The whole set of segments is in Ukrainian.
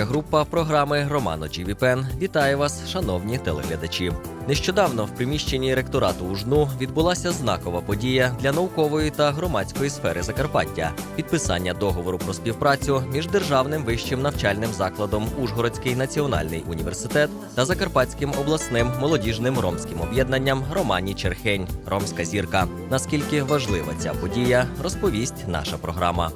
Творча група програми Романо Джівіпен вітає вас, шановні телеглядачі. Нещодавно в приміщенні ректорату УЖНУ відбулася знакова подія для наукової та громадської сфери Закарпаття підписання договору про співпрацю між державним вищим навчальним закладом Ужгородський національний університет та Закарпатським обласним молодіжним ромським об'єднанням Романі Черхень Ромська зірка. Наскільки важлива ця подія, розповість наша програма.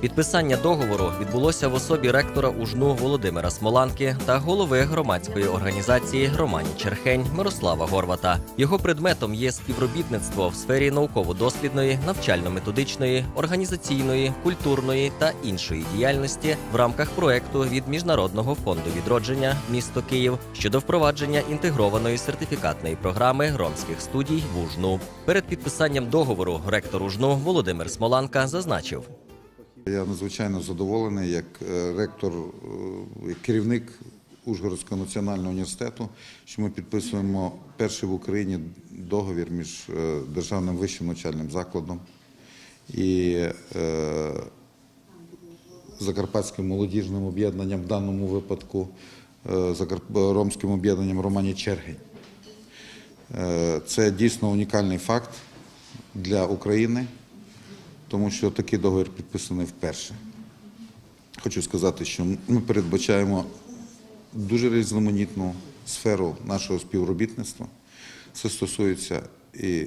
Підписання договору відбулося в особі ректора УЖНУ Володимира Смоланки та голови громадської організації Романі Черхень Мирослава Горвата. Його предметом є співробітництво в сфері науково-дослідної, навчально-методичної, організаційної, культурної та іншої діяльності в рамках проекту від Міжнародного фонду відродження місто Київ щодо впровадження інтегрованої сертифікатної програми ромських студій в УЖНУ. Перед підписанням договору ректор УЖНУ Володимир Смоланка зазначив. Я надзвичайно задоволений як е, ректор, е, як керівник Ужгородського національного університету, що ми підписуємо перший в Україні договір між е, державним вищим навчальним закладом і Закарпатським молодіжним об'єднанням, в даному випадку Ромським об'єднанням Романі Чергень. Це дійсно унікальний факт для України тому що такий договір підписаний вперше. Хочу сказати, що ми передбачаємо дуже різноманітну сферу нашого співробітництва. Це стосується і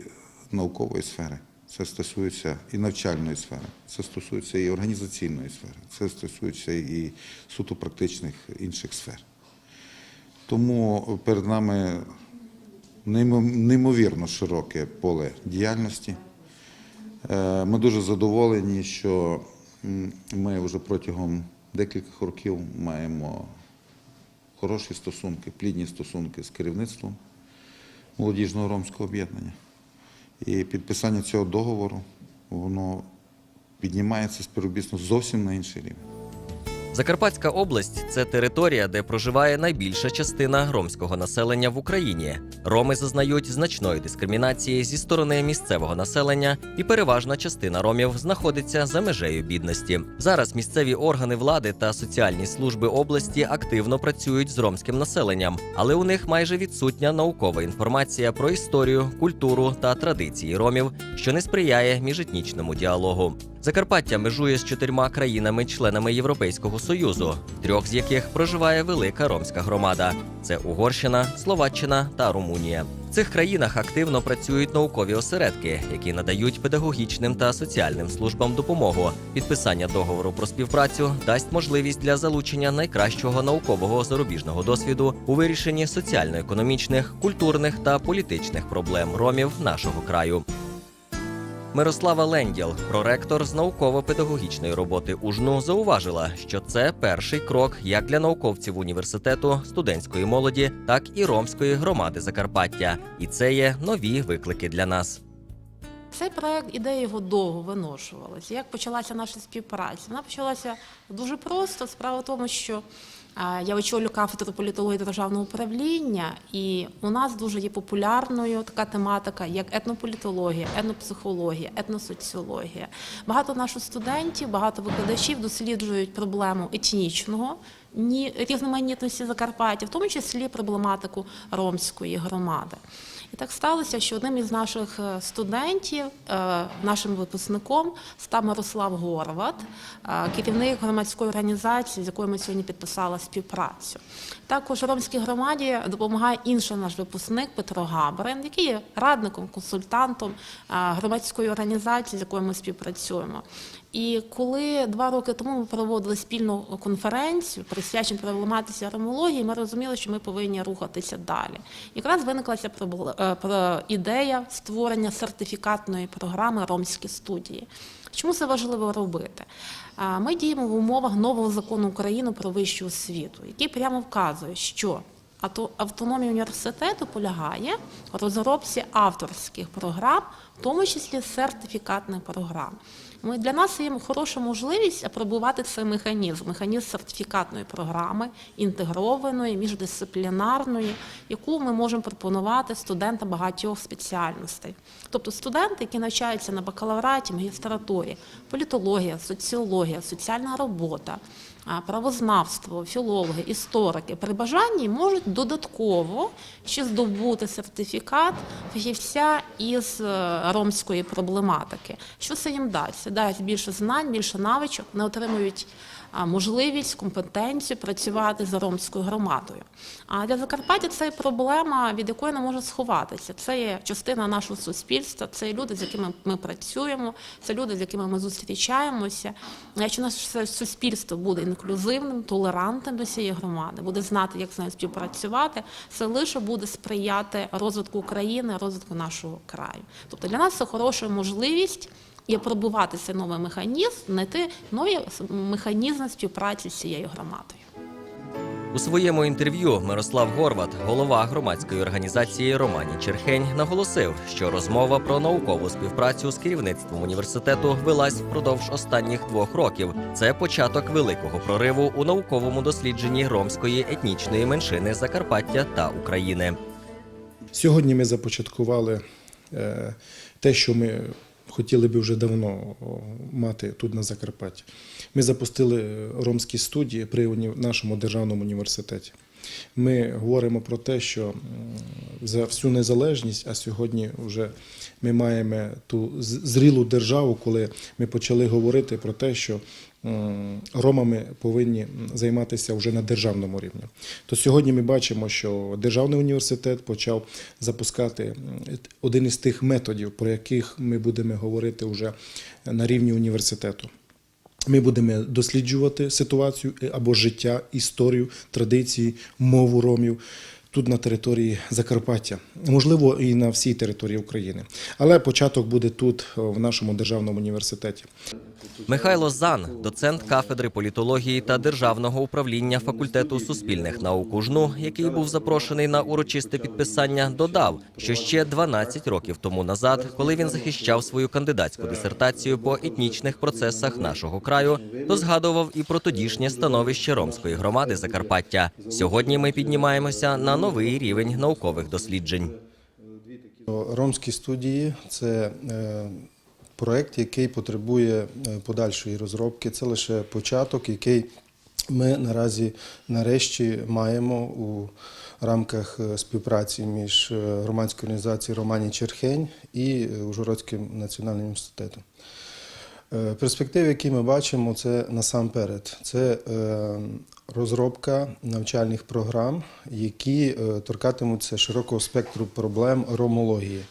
наукової сфери, це стосується і навчальної сфери, це стосується і організаційної сфери, це стосується і суто практичних інших сфер. Тому перед нами неймовірно широке поле діяльності. Е, Ми дуже задоволені, що ми вже протягом декількох років маємо хороші стосунки, плідні стосунки з керівництвом молодіжного ромського об'єднання. І підписання цього договору воно піднімається співробітно зовсім на інший рівень. Закарпатська область це територія, де проживає найбільша частина ромського населення в Україні. Роми зазнають значної дискримінації зі сторони місцевого населення, і переважна частина ромів знаходиться за межею бідності. Зараз місцеві органи влади та соціальні служби області активно працюють з ромським населенням, але у них майже відсутня наукова інформація про історію, культуру та традиції ромів, що не сприяє міжетнічному діалогу. Закарпаття межує з чотирма країнами-членами Європейського союзу, трьох з яких проживає велика ромська громада: це Угорщина, Словаччина та Румунія. В цих країнах активно працюють наукові осередки, які надають педагогічним та соціальним службам допомогу. Підписання договору про співпрацю дасть можливість для залучення найкращого наукового зарубіжного досвіду у вирішенні соціально-економічних, культурних та політичних проблем ромів нашого краю. Мирослава Ленділ, проректор з науково-педагогічної роботи УЖНУ, зауважила, що це перший крок як для науковців університету, студентської молоді, так і ромської громади Закарпаття. І це є нові виклики для нас. Цей проект ідея його довго виношувалася. Як почалася наша співпраця? Вона почалася дуже просто. Справа в тому, що я очолю кафедру політології державного управління, і у нас дуже є популярною така тематика, як етнополітологія, етнопсихологія, етносоціологія. Багато наших студентів, багато викладачів досліджують проблему етнічного ні різноманітності Закарпаття, в тому числі проблематику ромської громади. І так сталося, що одним із наших е, студентів, е, нашим випускником, став Мирослав Горват, е, керівник громадської організації, з якою ми сьогодні підписали співпрацю. Також ромській громаді допомагає інший наш випускник Петро Габрин, який є радником, консультантом громадської організації, з якою ми співпрацюємо. І коли два роки тому ми проводили спільну конференцію, присвячену проблематиці ромології, ми розуміли, що ми повинні рухатися далі. Якраз виникла ця е, про- ідея створення сертифікатної програми ромські студії. Чому це важливо робити? Ми діємо в умовах нового закону України про вищу освіту, який прямо вказує, що автономія університету полягає в розробці авторських програм, в тому числі сертифікатних програм. Ми для нас є хороша можливість апробувати цей механізм, механізм сертифікатної програми, інтегрованої, міждисциплінарної, яку ми можемо пропонувати студентам багатьох спеціальностей. Тобто студенти, які навчаються на бакалавраті, магістратурі, політологія, соціологія, соціальна робота, правознавство, філологи, історики при бажанні можуть додатково ще здобути сертифікат фахівця із е, ромської проблематики. Що це їм дасть? Дасть більше знань, більше навичок, не отримують можливість, компетенцію працювати з ромською громадою. А для Закарпаття це проблема, від якої не може сховатися. Це є частина нашого суспільства, це люди, з якими ми працюємо, це люди, з якими ми зустрічаємося. Якщо наше суспільство буде інклюзивним, толерантним до цієї громади, буде знати, як з нею співпрацювати, це лише буде сприяти розвитку України, розвитку нашого краю. Тобто для нас це хороша можливість і пробувати цей новий механізм, знайти нові механізми співпраці з цією громадою. У своєму інтерв'ю Мирослав Горват, голова громадської організації Романі Черхень, наголосив, що розмова про наукову співпрацю з керівництвом університету велась впродовж останніх двох років. Це початок великого прориву у науковому дослідженні ромської етнічної меншини Закарпаття та України. Сьогодні ми започаткували е, те, що ми хотіли би вже давно мати тут на Закарпатті. Ми запустили ромські студії при нашому державному університеті. Ми говоримо про те, що за всю незалежність, а сьогодні вже ми маємо ту зрілу державу, коли ми почали говорити про те, що ромами повинні займатися вже на державному рівні. То сьогодні ми бачимо, що державний університет почав запускати один із тих методів, про яких ми будемо говорити вже на рівні університету. Ми будемо досліджувати ситуацію або життя, історію, традиції, мову ромів тут на території Закарпаття, можливо, і на всій території України. Але початок буде тут, в нашому державному університеті. Михайло Зан, доцент кафедри політології та державного управління факультету суспільних наук УЖНУ, який був запрошений на урочисте підписання, додав, що ще 12 років тому назад, коли він захищав свою кандидатську дисертацію по етнічних процесах нашого краю, то згадував і про тодішнє становище ромської громади Закарпаття. Сьогодні ми піднімаємося на новий рівень наукових досліджень. Ромські студії це е, проект, який потребує е, подальшої розробки. Це лише початок, який ми наразі нарешті маємо у рамках е, співпраці між е, громадською організацією Романі Черхень і Ужгородським національним. Е, Перспективи, які ми бачимо, це насамперед. Це розробка навчальних програм, які торкатимуться широкого спектру проблем ромології.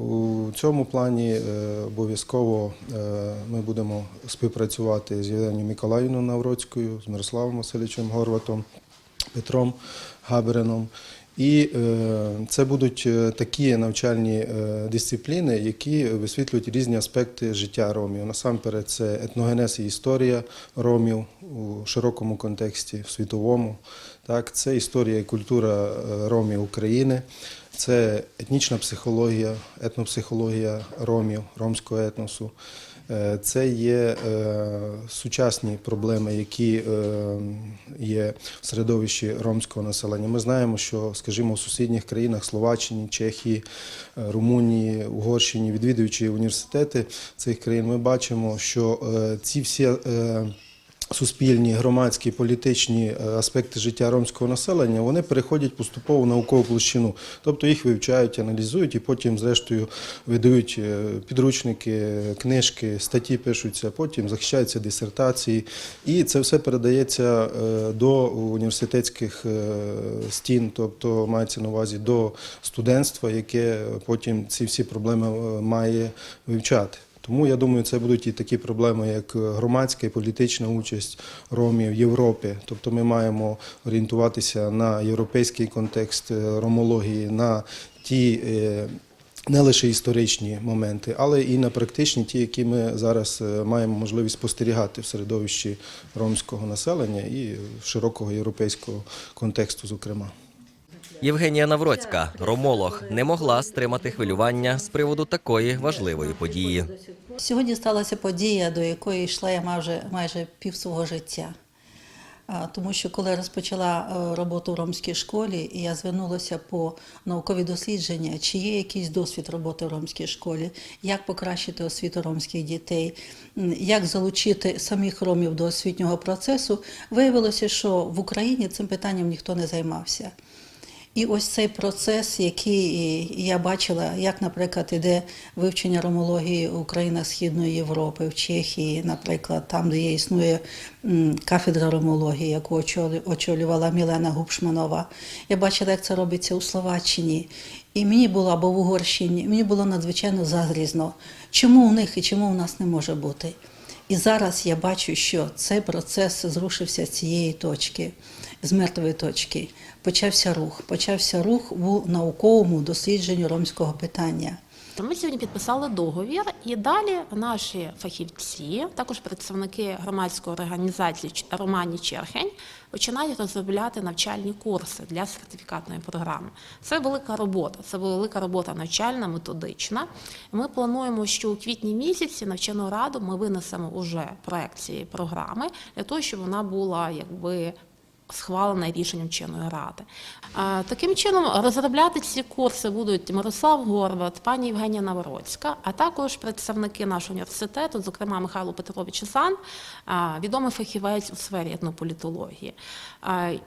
У цьому плані е, обов'язково е, ми будемо співпрацювати з Єленою Миколаївною Навроцькою, з Мирославом Васильовичем Горватом, Петром Габереном. І е, це будуть такі навчальні дисципліни, які висвітлюють різні аспекти життя ромів. Насамперед, це етногенез і історія ромів у широкому контексті, в світовому. Так, це історія і культура е, ромів України, це етнічна психологія, етнопсихологія ромів, ромського етносу. Е, Це є е, сучасні проблеми, які є в середовищі ромського населення. Ми знаємо, що, скажімо, в сусідніх країнах Словаччині, Чехії, Румунії, Угорщині, відвідуючи університети цих країн, ми бачимо, що ці всі суспільні, громадські, політичні е, аспекти життя ромського населення, вони переходять поступово в наукову площину. Тобто їх вивчають, аналізують і потім, зрештою, видають е, підручники, книжки, статті пишуться, потім захищаються дисертації. І це все передається е, до університетських стін, тобто мається на увазі до студентства, яке потім ці всі проблеми має вивчати. Тому я думаю, це будуть і такі проблеми, як громадська і політична участь ромів в Європі. Тобто ми маємо орієнтуватися на європейський контекст е, ромології, на ті е, не лише історичні моменти, але і на практичні, ті, які ми зараз е, маємо можливість спостерігати в середовищі ромського населення і широкого європейського контексту, зокрема. Євгенія Навроцька, ромолог, не могла стримати хвилювання з приводу такої важливої події. Сьогодні сталася подія, до якої йшла я майже, майже пів свого життя. Тому що коли я розпочала е, роботу в ромській школі, і я звернулася по наукові дослідження, чи є якийсь досвід роботи в ромській школі, як покращити освіту ромських дітей, як залучити самих ромів до освітнього процесу, виявилося, що в Україні цим питанням ніхто не займався. І ось цей процес, який я бачила, як, наприклад, іде вивчення ромології у країнах Східної Європи, в Чехії, наприклад, там, де є існує кафедра ромології, яку очолю- очолювала Мілена Губшманова. Я бачила, як це робиться у Словаччині. І мені було або в Угорщині, мені було надзвичайно зазрізно, чому у них і чому у нас не може бути. І зараз я бачу, що цей процес зрушився цієї точки, з мертвої точки. Почався рух. Почався рух у науковому дослідженні ромського питання. Ми сьогодні підписали договір, і далі наші фахівці, також представники громадської організації Романі Черхень, починають розробляти навчальні курси для сертифікатної програми. Це велика робота, це велика робота навчальна, методична. Ми плануємо, що у квітні місяці навчальну раду ми винесемо уже проект цієї програми для того, щоб вона була якби схвалена рішенням чинної ради. Таким чином, розробляти ці курси будуть Мирослав Горват, пані Євгенія Навроцька, а також представники нашого університету, зокрема Михайло Петрович Сан, відомий фахівець у сфері етнополітології.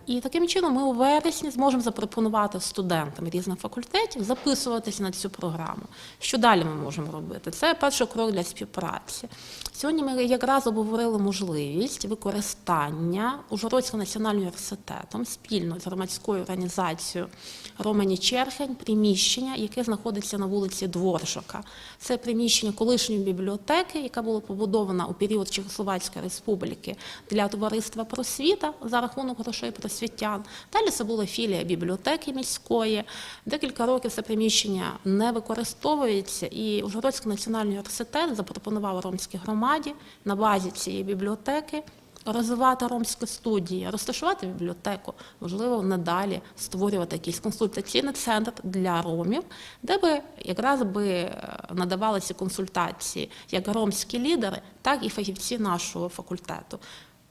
І таким чином ми у вересні зможемо запропонувати студентам різних факультетів записуватися на цю програму. Що далі ми можемо робити? Це перший крок для співпраці. Сьогодні ми якраз обговорили можливість використання Ужгородського національного університетом спільно з громадською організацією Романі Черхень приміщення, яке знаходиться на вулиці Дворжака. Це приміщення колишньої бібліотеки, яка була побудована у період Чехословацької республіки для товариства просвіта за рахунок грошей просвітян. Далі це була філія бібліотеки міської. Декілька років це приміщення не використовується, і Ужгородський національний університет запропонував ромській громаді на базі цієї бібліотеки розвивати ромські студії, розташувати бібліотеку, можливо, надалі створювати якийсь консультаційний центр для ромів, де би якраз би е, надавалися консультації як ромські лідери, так і фахівці нашого факультету.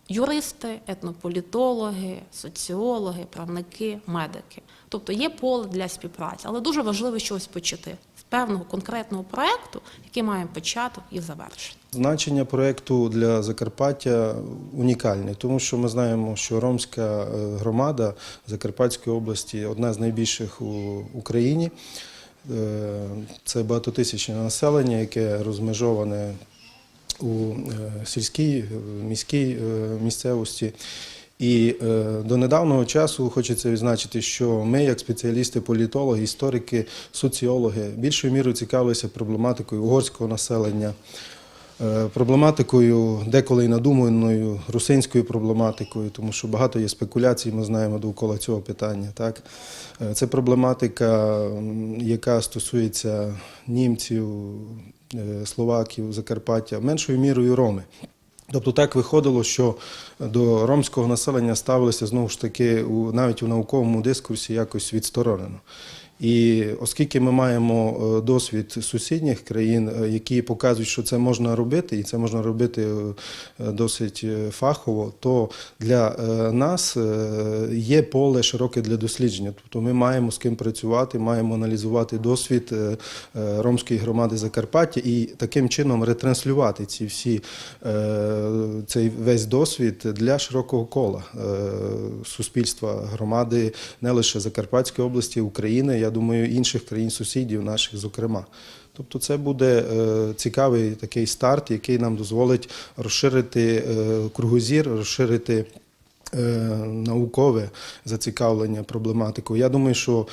Юристи, етнополітологи, соціологи, правники, медики. Тобто є поле для співпраці, але дуже важливо щось почати певного конкретного проекту, який має початок і завершення. Значення проєкту для Закарпаття унікальне, тому що ми знаємо, що ромська е, громада Закарпатської області одна з найбільших у Україні. Е, Це багатотисячне населення, яке розмежоване у е, сільській, міській місцевості. І е, до недавнього часу хочеться відзначити, що ми, як спеціалісти, політологи, історики, соціологи, більшою мірою цікавилися проблематикою угорського населення, е, проблематикою, деколи надуманою русинською проблематикою, тому що багато є спекуляцій, ми знаємо довкола цього питання. Так? Е, Це проблематика, яка стосується німців, е, словаків, Закарпаття, меншою мірою роми. Тобто так виходило, що до ромського населення ставилися знову ж таки у навіть у науковому дискурсі якось відсторонено. І оскільки ми маємо е, досвід сусідніх країн, е, які показують, що це можна робити, і це можна робити е, досить фахово, то для нас є поле широке для дослідження. Тобто ми маємо з ким працювати, маємо аналізувати досвід ромської громади Закарпаття і таким чином ретранслювати ці всі цей весь досвід для широкого кола суспільства громади не лише Закарпатської області, України, я думаю, інших країн сусідів наших, зокрема. Тобто, це буде е, цікавий такий старт, який нам дозволить розширити е, кругозір, розширити. е, Наукове зацікавлення проблематикою. Я думаю, що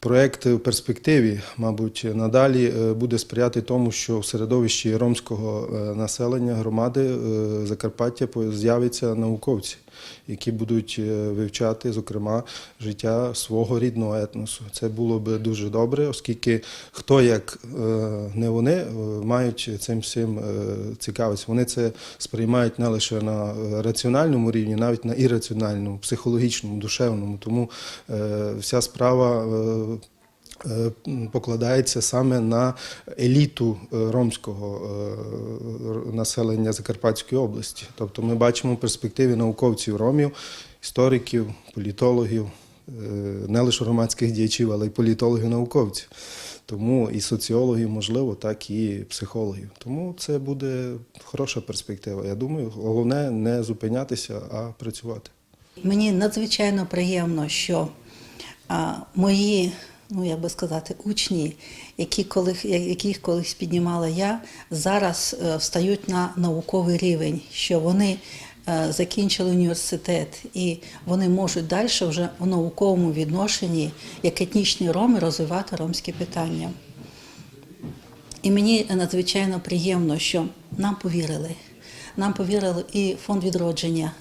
проект в перспективі, мабуть, надалі буде сприяти тому, що в середовищі ромського населення громади Закарпаття з'являться науковці. Які будуть е, вивчати, зокрема, життя свого рідного етносу. Це було би дуже добре, оскільки хто як е, не вони е, мають цим всім цікавитися. Вони це сприймають не лише на раціональному рівні, навіть на ірраціональному, психологічному, душевному. Тому вся справа. Е, покладається саме на еліту е, ромського е, населення Закарпатської області. Тобто ми бачимо в перспективі науковців ромів, істориків, політологів, не лише громадських діячів, але й політологів, науковців. Тому і соціологів, можливо, так і психологів. Тому це буде хороша перспектива. Я думаю, головне не зупинятися, а працювати. Мені надзвичайно приємно, що мої, ну як би сказати, учні, які колись, яких колись піднімала я, зараз е, встають на науковий рівень, що вони е, закінчили університет і вони можуть далі вже в науковому відношенні, як етнічні роми, розвивати ромські питання. І мені надзвичайно приємно, що нам повірили. Нам повірили і фонд відродження,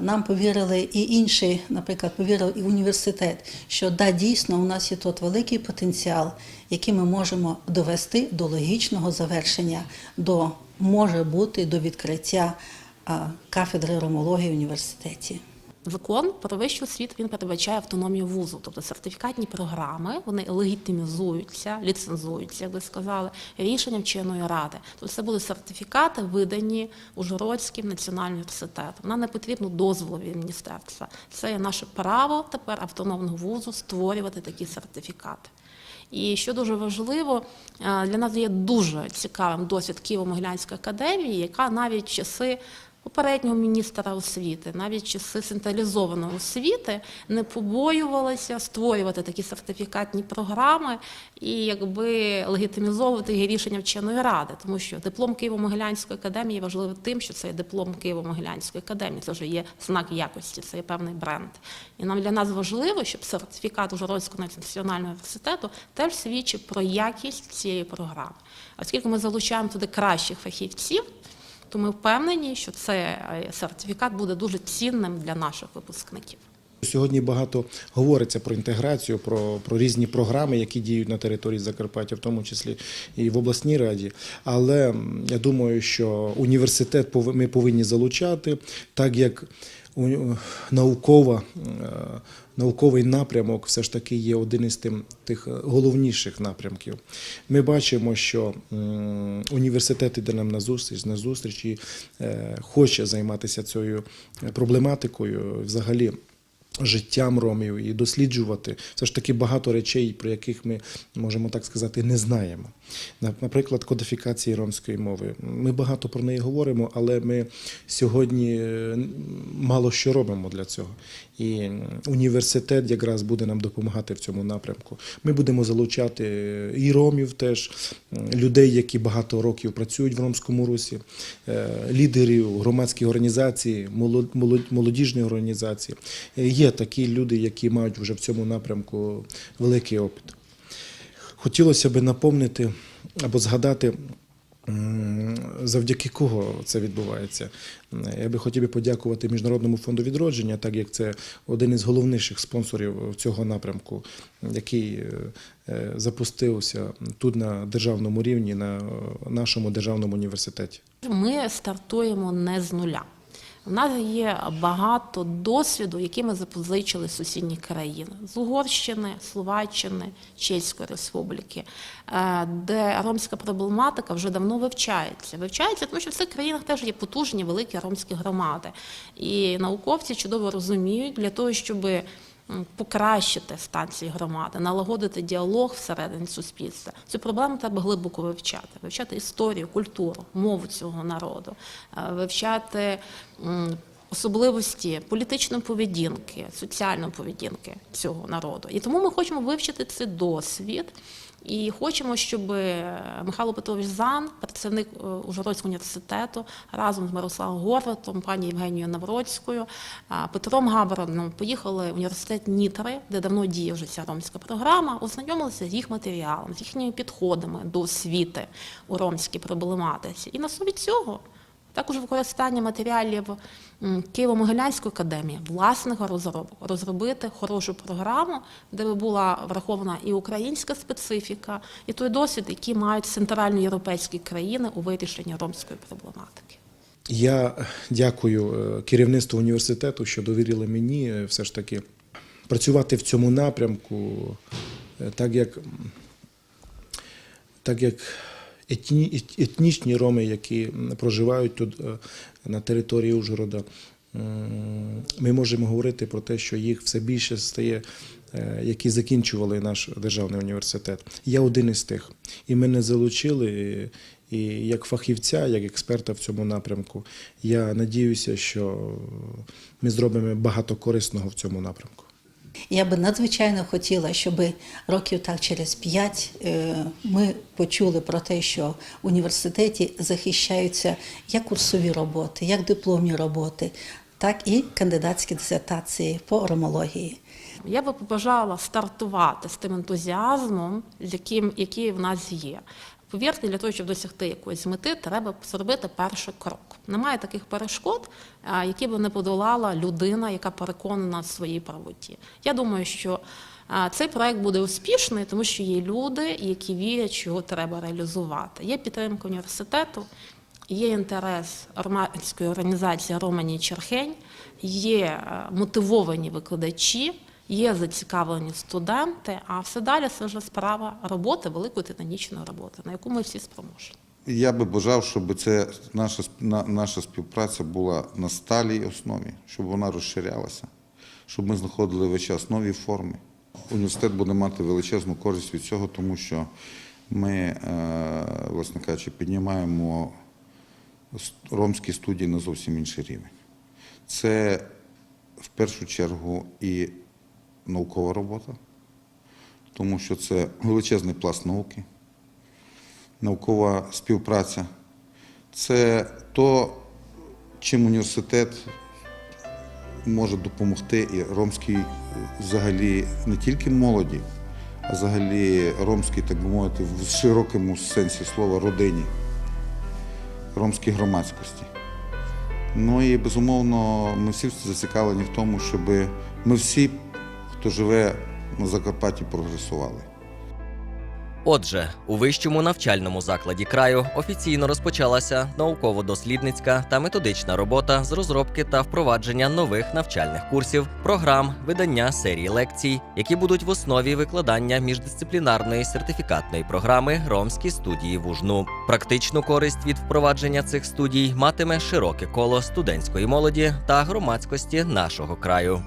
нам повірили і інші, наприклад, повірили і університет, що да, дійсно у нас є тут великий потенціал, який ми можемо довести до логічного завершення, до може бути до відкриття кафедри ромології в університеті. Закон про вищу освіту він передбачає автономію вузу, тобто сертифікатні програми вони легітимізуються, ліцензуються, як ви сказали, рішенням вченої ради. Тобто це будуть сертифікати, видані Ужгородським національним університетом. Нам не потрібно дозволу від міністерства. Це є наше право тепер автономного вузу створювати такі сертифікати. І що дуже важливо, е, для нас є дуже цікавим досвід Києво-Могилянської академії, яка навіть часи попереднього міністра освіти, навіть часи централізованої освіти, не побоювалася створювати такі сертифікатні програми і якби легітимізовувати їх рішення вченої ради, тому що диплом Києво-Могилянської академії важливий тим, що це диплом Києво-Могилянської академії. Це вже є знак якості, це є певний бренд. І нам для нас важливо, щоб сертифікат Ужгородського національного університету теж свідчив про якість цієї програми. Оскільки ми залучаємо туди кращих фахівців, то ми впевнені, що цей е, сертифікат буде дуже цінним для наших випускників. Сьогодні багато говориться про інтеграцію, про, про різні програми, які діють на території Закарпаття, в тому числі і в обласній раді. Але я думаю, що університет ми повинні залучати, так як наукова, е, науковий напрямок все ж таки є один із тим, тих е, головніших напрямків. Ми бачимо, що університет іде нам на зустріч, на зустріч і е, хоче займатися цією проблематикою взагалі життям ромів і досліджувати все ж таки багато речей, про яких ми можемо так сказати не знаємо. Наприклад, кодифікації ромської мови. Ми багато про неї говоримо, але ми сьогодні е, мало що робимо для цього. І університет якраз буде нам допомагати в цьому напрямку. Ми будемо залучати е, і ромів теж, людей, які багато років працюють в ромському русі, е, лідерів громадських організацій, молод- молод- молодіжні організації. Е, Є такі люди, які мають вже в цьому напрямку великий опит. Хотілося б напомнити або згадати, завдяки кого це відбувається. Я би хотів би подякувати Міжнародному фонду відродження, так як це один із головніших спонсорів цього напрямку, який е, е, запустився тут на державному рівні, на е, нашому державному університеті. Ми стартуємо не з нуля. У нас є багато досвіду, який ми запозичили з сусідніх країн з Угорщини, Словаччини, Чеської Республіки, е, де ромська проблематика вже давно вивчається. Вивчається, тому що в цих країнах теж є потужні великі ромські громади. І науковці чудово розуміють для того, щоби покращити стан цієї громади, налагодити діалог всередині суспільства. Цю проблему треба глибоко вивчати, вивчати історію, культуру, мову цього народу, е, вивчати особливості політичної поведінки, соціальної поведінки цього народу. І тому ми хочемо вивчити цей досвід. І хочемо, щоб е, Михайло Петрович Зан, працівник е, Ужгородського університету, разом з Мирославом Горватом, пані Євгенією Навроцькою, Петром Габароном поїхали в університет Нітри, де давно діє вже ця ромська програма, ознайомилися з їх матеріалом, з їхніми підходами до освіти у ромській проблематиці. І на основі цього Також використання матеріалів Києво-Могилянської академії, власних розробок, розробити хорошу програму, де би була врахована і українська специфіка, і той досвід, який мають центральноєвропейські країни у вирішенні ромської проблематики. Я дякую е, керівництву університету, що довірили мені е, все ж таки працювати в цьому напрямку, е, так як, так як етні, етнічні роми, які проживають тут е, на території Ужгорода, ми можемо говорити про те, що їх все більше стає, е, які закінчували наш державний університет. Я один із тих. І мене залучили. е, І як фахівця, як експерта в цьому напрямку, я надіюся, що ми зробимо багато корисного в цьому напрямку. Я би надзвичайно хотіла, щоб років так через п'ять е, ми почули про те, що в університеті захищаються як курсові роботи, як дипломні роботи, так і кандидатські дисертації по ромології. Я би побажала стартувати з тим ентузіазмом, яким який в нас є. Повірте, для того, щоб досягти якоїсь мети, треба зробити перший крок. Немає таких перешкод, які би не подолала людина, яка переконана в своїй правоті. Я думаю, що цей проект буде успішний, тому що є люди, які вірять, що його треба реалізувати. Є підтримка університету, є інтерес громадської організації Романі Черхень, є мотивовані викладачі, є зацікавлені студенти, а все далі це вже справа роботи, великої титанічної роботи, на яку ми всі спроможні. Я би бажав, щоб це наша, наша співпраця була на сталій основі, щоб вона розширялася, щоб ми знаходили весь час нові форми. Університет буде мати величезну користь від цього, тому що ми, е, власне кажучи, піднімаємо ромські студії на зовсім інший рівень. Це в першу чергу і наукова робота, тому що це величезний пласт науки наукова співпраця. Це то, чим університет може допомогти і ромській взагалі не тільки молоді, а взагалі ромській, так би мовити, в широкому сенсі слова родині, ромській громадськості. Ну і безумовно, ми всі зацікавлені в тому, щоб ми всі, хто живе на Закарпатті, прогресували. Отже, у вищому навчальному закладі краю офіційно розпочалася науково-дослідницька та методична робота з розробки та впровадження нових навчальних курсів, програм, видання серії лекцій, які будуть в основі викладання міждисциплінарної сертифікатної програми Ромські студії вужну. Практичну користь від впровадження цих студій матиме широке коло студентської молоді та громадськості нашого краю.